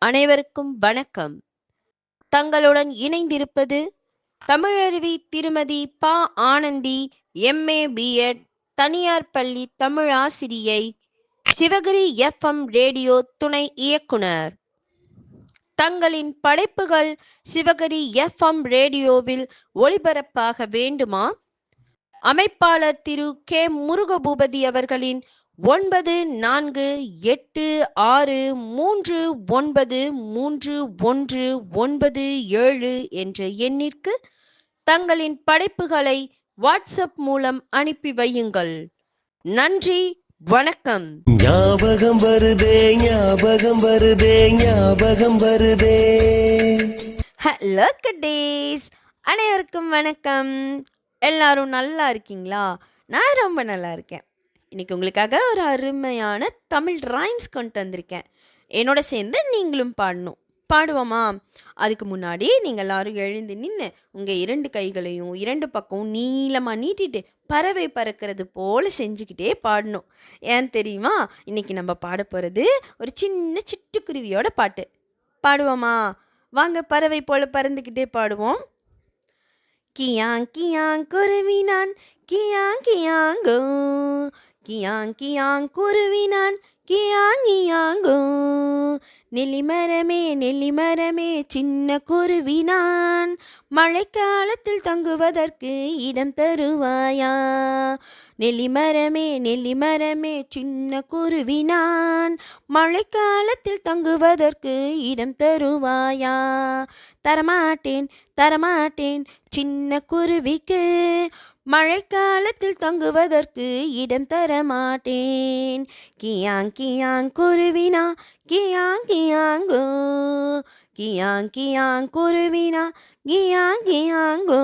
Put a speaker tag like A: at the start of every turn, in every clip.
A: அனைவருக்கும் வணக்கம். தங்களுடன் இணைந்திருப்பது தமிழருவி திருமதி ப. ஆனந்தி எம்ஏ பிஎட் தனியார் பள்ளி தமிழ் ஆசிரியை சிவகிரி எஃப்எம் ரேடியோ துணை இயக்குனர். தங்களின் படைப்புகள் சிவகிரி எஃப்எம் ரேடியோவில் ஒளிபரப்பாக வேண்டுமா? அமைப்பாளர் திரு கே. முருகபூபதி அவர்களின் ஒன்பது நான்கு எட்டு ஆறு மூன்று ஒன்பது மூன்று ஒன்று ஒன்பது ஏழு என்ற எண்ணிற்கு தங்களின் படைப்புகளை வாட்ஸ்அப் மூலம் அனுப்பி வையுங்கள். நன்றி வணக்கம்.
B: ஞாபகம் வருதே ஞாபகம் வருதே ஞாபகம் வருதே.
A: ஹலோ கட்டேஸ் அனைவருக்கும் வணக்கம். எல்லாரும் நல்லா இருக்கீங்களா? நான் ரொம்ப நல்லா இருக்கேன். இன்றைக்கி உங்களுக்காக ஒரு அருமையான தமிழ் ரைம்ஸ் கொண்டு வந்திருக்கேன். என்னோட சேர்ந்து நீங்களும் பாடணும். பாடுவோமா? அதுக்கு முன்னாடி நீங்கள் எல்லாரும் எழுந்து நின்று உங்கள் இரண்டு கைகளையும் இரண்டு பக்கமும் நீளமாக நீட்டிட்டு பறவை பறக்கிறது போல் செஞ்சுக்கிட்டே பாடணும். ஏன் தெரியுமா? இன்றைக்கி நம்ம பாட போகிறது ஒரு சின்ன சிட்டுக்குருவியோட பாட்டு. பாடுவோமா? வாங்க பறவை போல் பறந்துக்கிட்டே பாடுவோம். கியாங் கியாங் குருவினான் கியாங் கியாங்கோ. கியாங் கியாங் குருவினான் கியாங்கியாங்கோ நெல்லிமரமே நெல்லிமரமே சின்ன குருவினான். மழைக்காலத்தில் தங்குவதற்கு இடம் தருவாயா? நெல்லிமரமே நெல்லிமரமே சின்ன குருவினான். மழைக்காலத்தில் தங்குவதற்கு இடம் தருவாயா? தரமாட்டேன் தரமாட்டேன் சின்ன குருவிக்கு. மழைக்காலத்தில் தங்குவதற்கு இடம் தர மாட்டேன். கியாங் கியாங் குருவினா கியாங் கியாங்கோ. கியாங் கியாங் குருவினா கியாங் கியாங்கோ.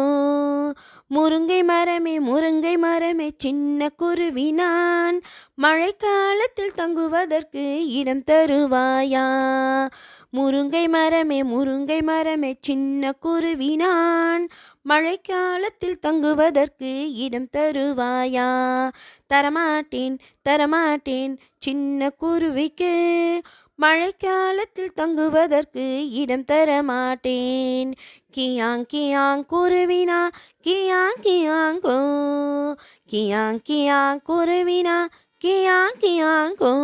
A: முருங்கை மரமே முருங்கை மரமே சின்ன குருவினான் மழைக்காலத்தில் தங்குவதற்கு இடம் தருவாயா? முருங்கை மரமே முருங்கை மரமே சின்ன குருவினான் மழைக்காலத்தில் தங்குவதற்கு இடம் தருவாயா? தரமாட்டேன் தரமாட்டேன் சின்ன குருவிக்கு. மழைக்காலத்தில் தங்குவதற்கு இடம் தரமாட்டேன். கியாங் கியாங் குருவினா கியாங் கியாங்கோ. கியாங் கியாங் குருவினா கியாங் கியாங்கோ.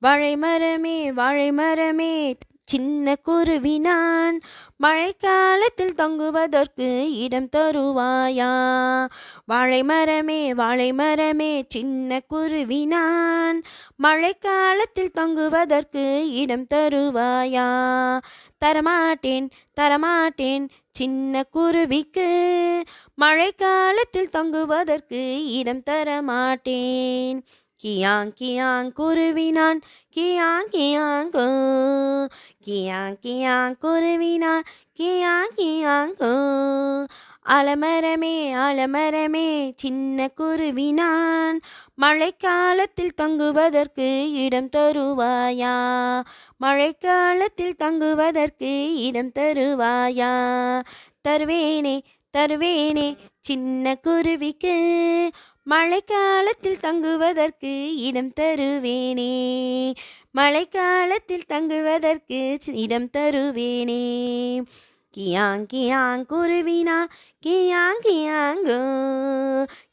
A: வாழை மரமே வாழை மரமே சின்ன குருவினான். மழைக்காலத்தில் தங்குவதற்கு இடம் தருவாயா? வாழை மரமே வாழை மரமே சின்ன குருவினான். மழைக்காலத்தில் தங்குவதற்கு இடம் தருவாயா? தரமாட்டேன் தரமாட்டேன் சின்ன குருவிக்கு. மழைக்காலத்தில் தங்குவதற்கு இடம் தரமாட்டேன். கியாங் கியாங் குருவினான். கியாங் கியாங்கோ. கியாங் கியாங் குருவினான் கியாங் கியாங்கோ. அலமரமே அலமரமே சின்ன குருவினான். மழைக்காலத்தில் தங்குவதற்கு இடம் தருவாயா? மழைக்காலத்தில் தங்குவதற்கு இடம் தருவாயா? தருவேனே தருவேனே சின்ன குருவிக்கு. மழைக்காலத்தில் தங்குவதற்கு இடம் தருவேனே. மழைக்காலத்தில் தங்குவதற்கு இடம் தருவேனே. கியாங் கியாங் குருவினா கியாங் கியாங்கோ.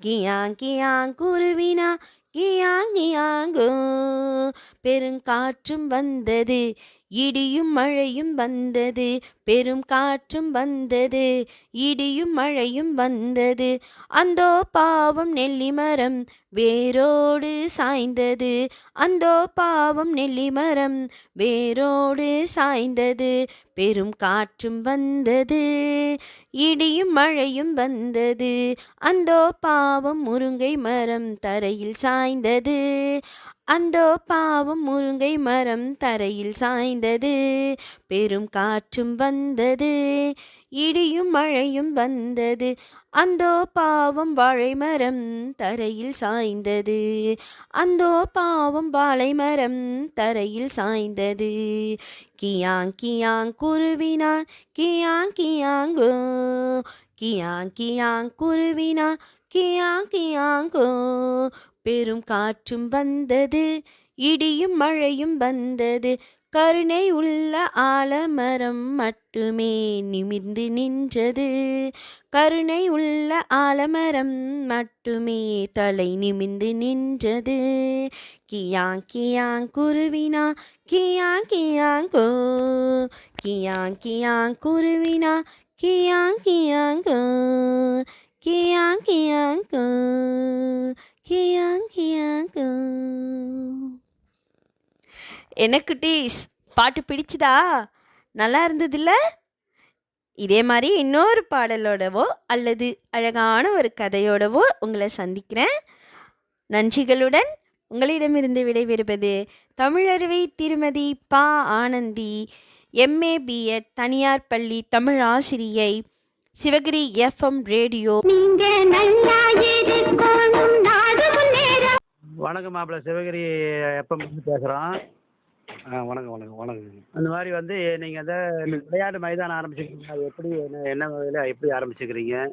A: கியாங் கியாங் குருவினா கியாங் கியாங்கோ. பெருங்காற்றும் வந்தது இடியும் மழையும் வந்தது பெரும் காற்றும் வந்தது இடியும் மழையும் வந்தது. அந்தோ பாவம் நெல்லி மரம் வேரோடு சாய்ந்தது. அந்தோ பாவம் நெல்லி மரம் வேரோடு சாய்ந்தது. பெரும் காற்றும் வந்தது இடியும் மழையும் வந்தது. அந்தோ பாவம் முருங்கை மரம் தரையில் சாய்ந்தது. அந்தோ பாவம் முருங்கை மரம் தரையில் சாய்ந்தது. பெரும் காற்றும் வந்தது. இடியும் மழையும் வந்தது. அந்தோ பாவம் வாழைமரம் தரையில் சாய்ந்தது. அந்தோ பாவம் வாழைமரம் தரையில் சாய்ந்தது. கியாங் கியாங் குருவினான் கியாங் கியாங்கோ. கியாங் கியாங் குருவினான் கியாங் கியாங்கோ. பெரும் காற்றும் வந்தது இடியும் மழையும் வந்தது. கருணை உள்ள ஆலமரம் மட்டுமே நிமிர்ந்து நின்றது. கருணை உள்ள ஆலமரம் மட்டுமே தலை நிமிர்ந்து நின்றது. கியாங் கியாங் குருவினா கியாங் கியாங் கோ. கியாங் கியாங் குருவினா கியாங் கியாங் கோ. கியாங் கியாங் கோ. கியாங் கியாங் கோ. என்ன குட்டீஸ் பாட்டு பிடிச்சுதா? நல்லா இருந்ததுல்ல? இதே மாதிரி இன்னொரு பாடலோடவோ அல்லது அழகான ஒரு கதையோடவோ உங்களை சந்திக்கிறேன். நன்றிகளுடன் உங்களிடமிருந்து விடைபெறுவது தமிழருவை திருமதி பா. ஆனந்தி எம்ஏ பிஎட் தனியார் பள்ளி தமிழ் ஆசிரியை சிவகிரி எஃப்எம் ரேடியோ.
C: வணக்கம் மாப்பிள்ள சிவகிரி எப்பம் பேசுகிறோம்
D: ஆ வணக்கம் வணக்கம் வணக்கம்.
C: அந்த மாதிரி வந்து நீங்கள் அந்த விளையாட்டு மைதானம் ஆரம்பிச்சிருக்கீங்க. அது எப்படி என்ன என்ன வகையில் எப்படி ஆரம்பிச்சுக்கிறீங்க?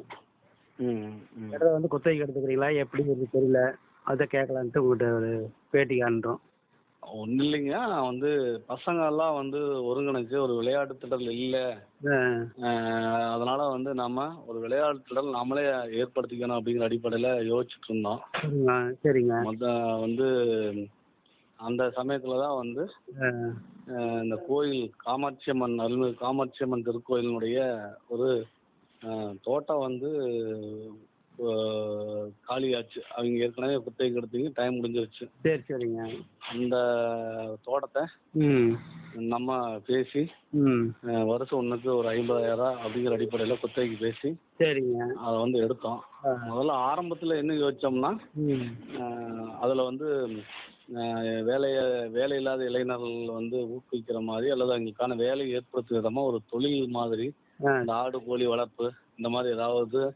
D: ம் ம்.
C: இடத்த வந்து குத்தகைக்கு எடுத்துக்கிறீங்களா? எப்படி இருக்கு தெரியல. அதை கேட்கலான்ட்டு உங்கள்கிட்ட ஒரு பேட்டி காண்றோம்.
D: ஒன்றும் இல்லைங்க. வந்து பசங்க எல்லாம் வந்து ஒருங்கிணைச்சு ஒரு விளையாட்டு திடல் இல்லை.
C: ஆ,
D: அதனால வந்து நம்ம ஒரு விளையாட்டு திடல் நாமளே ஏற்படுத்திக்கணும் அப்படிங்கிற அடிப்படையில் யோசிச்சுட்டு இருந்தோம்.
C: சரிங்க சரிங்க.
D: மொத்த வந்து அந்த சமயத்தில் தான் வந்து இந்த கோயில் காமாட்சியம்மன் அருள்மிகு காமாட்சியம்மன் திருக்கோயிலினுடைய ஒரு தோட்டம் வந்து காலியாச்சு. அவங்க ஏற்கனவே குத்தகைக்கு எடுத்தீங்க டைம் முடிஞ்சிருச்சு.
C: சரி சரிங்க.
D: அந்த தோட்டத்தை நம்ம பேசி வருஷம் ஒன்றுக்கு ஒரு ஐம்பதாயிரம் அப்படிங்கிற அடிப்படையில் குத்தகைக்கு பேசி
C: சரிங்க.
D: அதை வந்து எடுத்தோம். முதல்ல ஆரம்பத்தில் என்ன யோசிச்சோம்னா அதில் வந்து வேலைய வேலை இல்லாத இளைஞர்கள் வந்து ஊக்குவிக்கிற மாதிரி அல்லது அவங்களுக்கான வேலை ஏற்படுத்தும் விதமாக ஒரு தொழில் மாதிரி இந்த ஆடு கோழி வளர்ப்பு இந்த மாதிரி ஏதாவது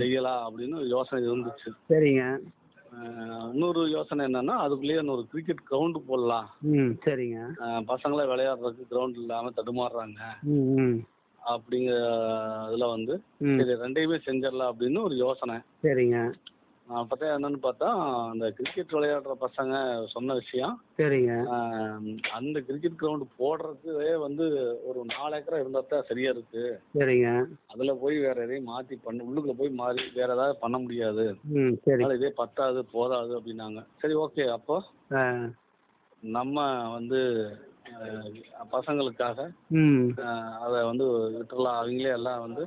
D: செய்யலாம் அப்படின்னு ஒரு யோசனை இருந்துச்சு.
C: சரிங்க.
D: இன்னொரு யோசனை என்னன்னா அதுக்குள்ளேயே இன்னொரு கிரிக்கெட் கிரவுண்டு போடலாம்.
C: சரிங்க.
D: பசங்களே விளையாடுறதுக்கு கிரவுண்ட் இல்லாமல் தடுமாறுறாங்க. அப்படிங்கிற இதில் வந்து சரி ரெண்டையுமே செஞ்சிடலாம் அப்படின்னு ஒரு யோசனை.
C: சரிங்க.
D: அப்போ என்னன்னு பார்த்தா அந்த கிரிக்கெட் விளையாடுற பசங்க சொன்ன விஷயம்.
C: சரிங்க.
D: அந்த கிரிக்கெட் கிரவுண்டு போடுறதுக்கே வந்து ஒரு நாலு ஏக்கரா இருந்தால் தான் சரியா இருக்கு.
C: சரிங்க.
D: அதில் போய் வேற எதையும் மாற்றி பண்ண உள்ளுக்குள்ள போய் மாறி வேற ஏதாவது பண்ண முடியாது.
C: ம் சரி.
D: இதே பத்தாது போதாது அப்படின்னாங்க. சரி ஓகே. அப்போ நம்ம வந்து பசங்களுக்காக அதை வந்து விட்டுறலாம். அவங்களே எல்லாம் வந்து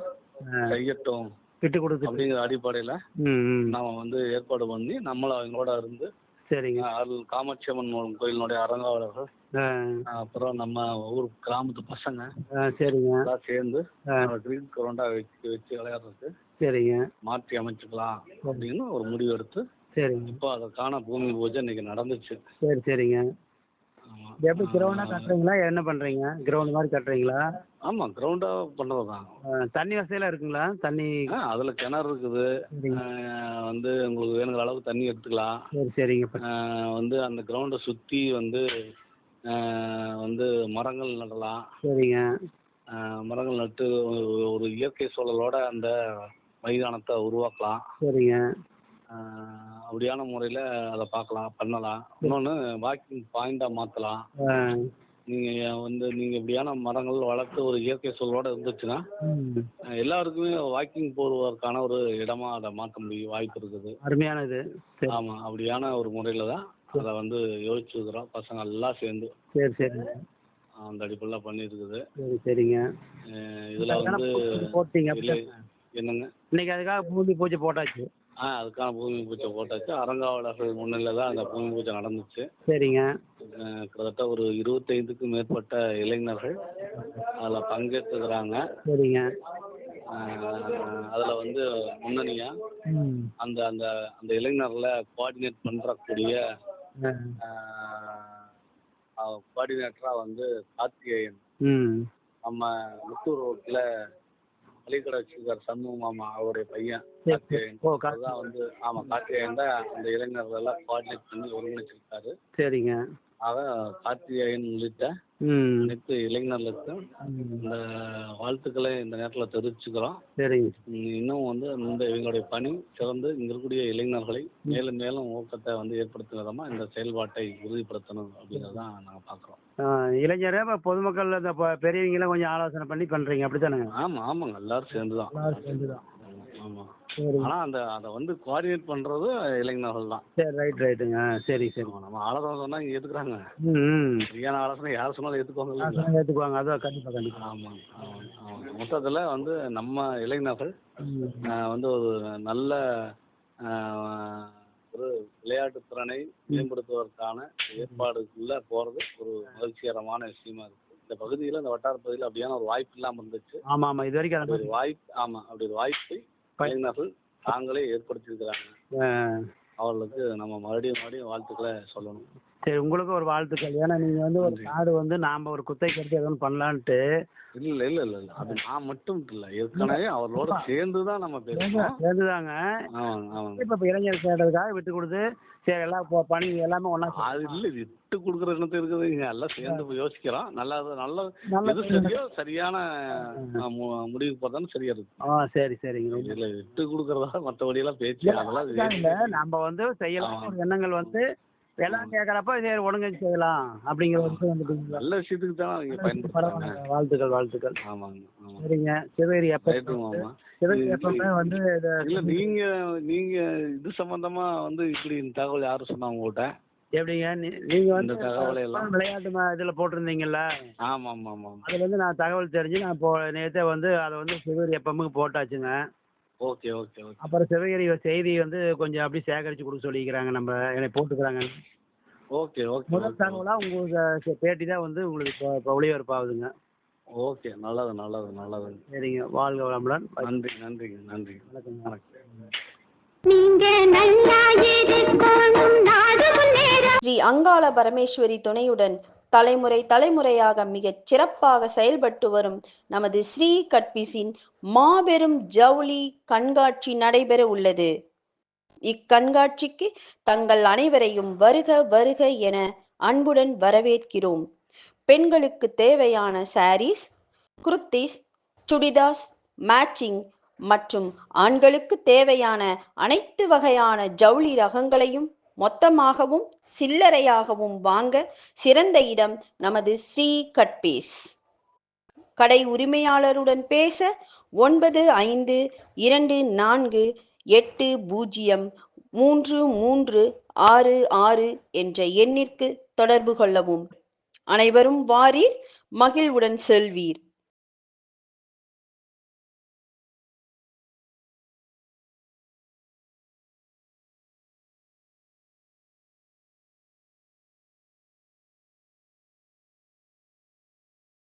D: செய்யட்டும்.
C: விட்டு கொடுத்து
D: அப்படிங்கிற அடிப்படையில்
C: ம் ம்.
D: நம்ம வந்து ஏற்பாடு பண்ணி நம்மளும் அவங்களோட இருந்து
C: சரிங்க.
D: அருள் காமாட்சி அம்மன் கோயிலினுடைய ஆஹ் அப்புறம் நம்ம ஊர் கிராமத்து பசங்க
C: சரிங்க.
D: எல்லாம் சேர்ந்து கிரிக்கெட் கிரவுண்டா வச்சு வச்சு விளையாடுறதுக்கு
C: சரிங்க.
D: மாற்றி அமைச்சுக்கலாம் அப்படின்னு ஒரு முடிவு எடுத்து
C: சரிங்க.
D: இப்போ அதற்கான பூமி பூஜை இன்னைக்கு நடந்துச்சு.
C: சரி சரிங்க. எப்படி கிரவுண்டாக கட்டுறீங்களா? என்ன பண்ணுறீங்க கிரவுண்ட் மாதிரி கட்டுறீங்களா?
D: ஆமா கிரவுண்டா பண்றது தான்.
C: ஆ, தண்ணி வசதியெல்லாம் இருக்குங்களா? தண்ணி
D: அதுல கிணறு இருக்குது. வந்து உங்களுக்கு வேணுங்கிற அளவுக்கு தண்ணி எடுத்துக்கலாம்.
C: சரி சரிங்க.
D: வந்து அந்த கிரவுண்டை சுத்தி வந்து வந்து மரங்கள் நடலாம்.
C: சரிங்க.
D: மரங்கள் நட்டு ஒரு- இயற்கை சூழலோட அந்த மைதானத்தை உருவாக்கலாம்.
C: சரிங்க.
D: அப்படியான முறையில் அதை பார்க்கலாம் பண்ணலாம். இன்னொன்று வாக்கிங் பாயிண்டாக மாற்றலாம்
C: ஆ.
D: நீங்கள் வந்து நீங்கள் இப்படியான மரங்கள் வளர்த்து ஒரு இயற்கை சூழலோட இருந்துச்சுன்னா எல்லாருக்குமே வாக்கிங் போடுவதற்கான ஒரு இடமா அதை மாற்ற முடியும் வாய்ப்பு இருக்குது.
C: அருமையானது. சரி.
D: ஆமாம் அப்படியான ஒரு முறையில் தான் அதை வந்து யோசிச்சுருக்குறோம். பசங்க எல்லாம் சேர்ந்து.
C: சரி சரிங்க.
D: அந்த அடிப்படையில் பண்ணியிருக்குது.
C: சரி சரிங்க.
D: இதில் வந்து
C: போட்டீங்க
D: என்னங்க?
C: இன்னைக்கு அதுக்காக பூமி பூஜை போட்டாச்சு.
D: ஆ அதுக்கான பூமி பூஜை போட்டாச்சு. அரங்காவலர்கள் முன்னிலையில் தான் அந்த பூமி பூஜை நடந்துச்சு.
C: சரிங்க.
D: கிட்டத்தட்ட ஒரு இருபத்தைந்துக்கும் மேற்பட்ட இளைஞர்கள் அதில் பங்கேற்றுக்கிறாங்க.
C: சரிங்க.
D: அதில் வந்து முன்னணியாக அந்த அந்த அந்த இளைஞர்களை கோஆர்டினேட் பண்ணுறக்கூடிய. கோஆர்டினேட்டராக வந்து கார்த்திகேயன். நம்ம முத்தூர் ரோட்டில் பள்ளிக்கடை வச்சிருக்கார் சண்முக மாமா அவருடைய பையன். கார்த்திகேயன். அதுதான் வந்து ஆமாம் கார்த்திகேயன் தான் அந்த இளைஞர்கள் எல்லாம் கோஆர்டினேட் பண்ணி ஒருங்கிணைச்சிருக்காரு.
C: சரிங்க.
D: ஆக கார்த்திகேயன் உள்ளிட்ட அனைத்து இளைஞர்களுக்கும் இந்த வாழ்த்துக்களை இந்த நேரத்தில் தெரிவிச்சுக்கிறோம்.
C: சரிங்க.
D: இன்னும் வந்து இந்த இவங்களுடைய பணி சிறந்து இங்க இருக்கக்கூடிய இளைஞர்களை மேலும் மேலும் ஊக்கத்தை வந்து ஏற்படுத்தும் விதமா இந்த செயல்பாட்டை உறுதிப்படுத்தணும் அப்படிங்கிறது தான் நாங்கள் பார்க்குறோம்
C: இளைஞரே இப்போ பொதுமக்கள் இந்த பெரியவங்களாம் கொஞ்சம் ஆலோசனை பண்ணி பண்ணுறீங்க அப்படி தானேங்க
D: ஆமாம் ஆமாங்க. எல்லாரும் சேர்ந்து தான்
C: சேர்ந்து தான்
D: ஆமாம் ஆனால் அந்த அதை வந்து கோஆர்டினேட் பண்ணுறது இளைஞர்கள் தான்.
C: சரி ரைட் ரைட்டுங்க சரி சரி.
D: ஆமா, நம்ம ஆலோசனை சொன்னால் இங்கே ஏற்றுக்குறாங்க சரியான ஆலோசனை யார் சொன்னாலும் ஏற்றுக்குவாங்க
C: ஏற்றுக்குவாங்க அதான் கண்டிப்பாக கண்டிப்பாக
D: ஆமாம் ஆமாம் ஆமாம் மொத்தத்தில் வந்து நம்ம இளைஞர்கள் வந்து ஒரு நல்ல ஒரு விளையாட்டு திறனை மேம்படுத்துவதற்கான ஏற்பாடுக்குள்ள போகிறது ஒரு மகிழ்ச்சிகரமான விஷயமா இருக்கு. இந்த பகுதியில் இந்த வட்டார பகுதியில் அப்படியான ஒரு வாய்ப்பு இல்லாமல் இருந்துச்சு.
C: ஆமாம் ஆமாம் இது வரைக்கும்
D: வாய்ப்பு ஆமாம் அப்படி ஒரு வாய்ப்பை இளைஞர்கள் தாங்களே ஏற்படுத்தியிருக்கிறாங்க. அவர்களுக்கு நம்ம மறுபடியும் மறுபடியும் வாழ்த்துக்களை சொல்லணும்.
C: சரி உங்களுக்கும் ஒரு வாழ்த்துக்கள். ஏன்னா நீங்கள் வந்து ஒரு காடு வந்து நாம் ஒரு குத்தைக்கு எடுத்து எதுவும் பண்ணலான்ட்டு
D: இல்லை இல்லை இல்லை இல்லை. அது நான் மட்டும் இல்லை. ஏற்கனவே அவர்களோட சேர்ந்து தான் நம்ம பேசுகிறோம்
C: சேர்ந்துதாங்க. இப்போ இளைஞர் கேட்டதுக்காக விட்டு கொடுத்து சரி எல்லாம் பணி எல்லாமே ஒன்றா
D: அது இல்லை விட்டு கொடுக்குற எண்ணத்து இருக்குதுங்க எல்லாம் சேர்ந்து யோசிக்கிறோம் நல்லா நல்ல எது சரியோ சரியான முடிவுக்கு போதானே சரியா இருக்கு
C: ஆ சரி சரிங்க.
D: இல்லை விட்டு கொடுக்குறதா மற்றபடியெல்லாம் பேச்சு அதெல்லாம்
C: நம்ம வந்து செய்யலாம் எண்ணங்கள் வந்து எல்லாம் கேட்குறப்ப சரி ஒழுங்கா செய்யலாம் அப்படிங்கிற ஒரு இது வந்துட்டீங்களா
D: நல்ல விஷயத்துக்கு தானே அவங்க பயன்படுத்துறாங்க.
C: வாழ்த்துக்கள் வாழ்த்துக்கள்.
D: ஆமாங்க
C: சரிங்க. சிவகிரி எப்போ சிவகிரி எப்பவுமே வந்து
D: இல்லை நீங்க நீங்க இது சம்பந்தமா வந்து இப்படி தகவல் யாரும் சொன்னா உங்ககிட்ட
C: எப்படிங்க? நீ- நீங்க வந்து
D: இந்த தகவலை எல்லாம்.
C: விளையாட்டு ம- இதுல போட்டிருந்தீங்கல்ல?
D: ஆமாம் ஆமாம் ஆமாம்
C: அதுல இருந்து நான் தகவல் தெரிஞ்சு நான் இப்போ நேத்தே வந்து அதை வந்து சிவகிரி எப்பமுக்கு போட்டாச்சுங்க.
D: Okay okay okay.
C: அப்புறம் சிவகிரி செய்தி வந்து கொஞ்சம் அப்படி சேகரிச்சு கொடுக்க சொல்லிக்கிறாங்க நம்ம என்னை போட்டுக்கிறாங்க.
D: ஓகே ஓகே
C: முதல்
D: ஓகே
C: தகவலா உங்களுக்கு பேட்டி தான் வந்து உங்களுக்கு இப்போ இப்போ ஒளிபரப்பாகுதுங்க.
D: ஓகே நல்லது நல்லது நல்லது.
C: சரிங்க வாழ்க வளமுடன்.
D: நன்றி நன்றிங்க நன்றி
C: வணக்கங்க.
D: வணக்கம்.
E: நீங்க நல்லா இருக்கணும் நாடு
F: ஸ்ரீ அங்காள பரமேஸ்வரி துணையுடன் தலைமுறை தலைமுறையாக மிகச் சிறப்பாக செயல்பட்டு வரும் நமது ஸ்ரீ கட்பிஸின் மாபெரும் ஜவுளி கண்காட்சி நடைபெற உள்ளது. இக்கண்காட்சிக்கு தங்கள் அனைவரையும் வருக வருக என அன்புடன் வரவேற்கிறோம். பெண்களுக்கு தேவையான சாரீஸ் குர்த்திஸ் சுடிதாஸ் மேட்சிங் மற்றும் ஆண்களுக்கு தேவையான அனைத்து வகையான ஜவுளி ரகங்களையும் மொத்தமாகவும் சில்லறையாகவும் வாங்க சிறந்த இடம் நமது ஸ்ரீ கட்பீஸ் கடை உரிமையாளருடன் பேச ஒன்பது ஐந்து இரண்டு நான்கு எட்டு பூஜ்ஜியம் மூன்று மூன்று ஆறு ஆறு என்ற எண்ணிற்கு தொடர்பு கொள்ளவும். அனைவரும் வாரீர் மகிழ்வுடன் செல்வீர்.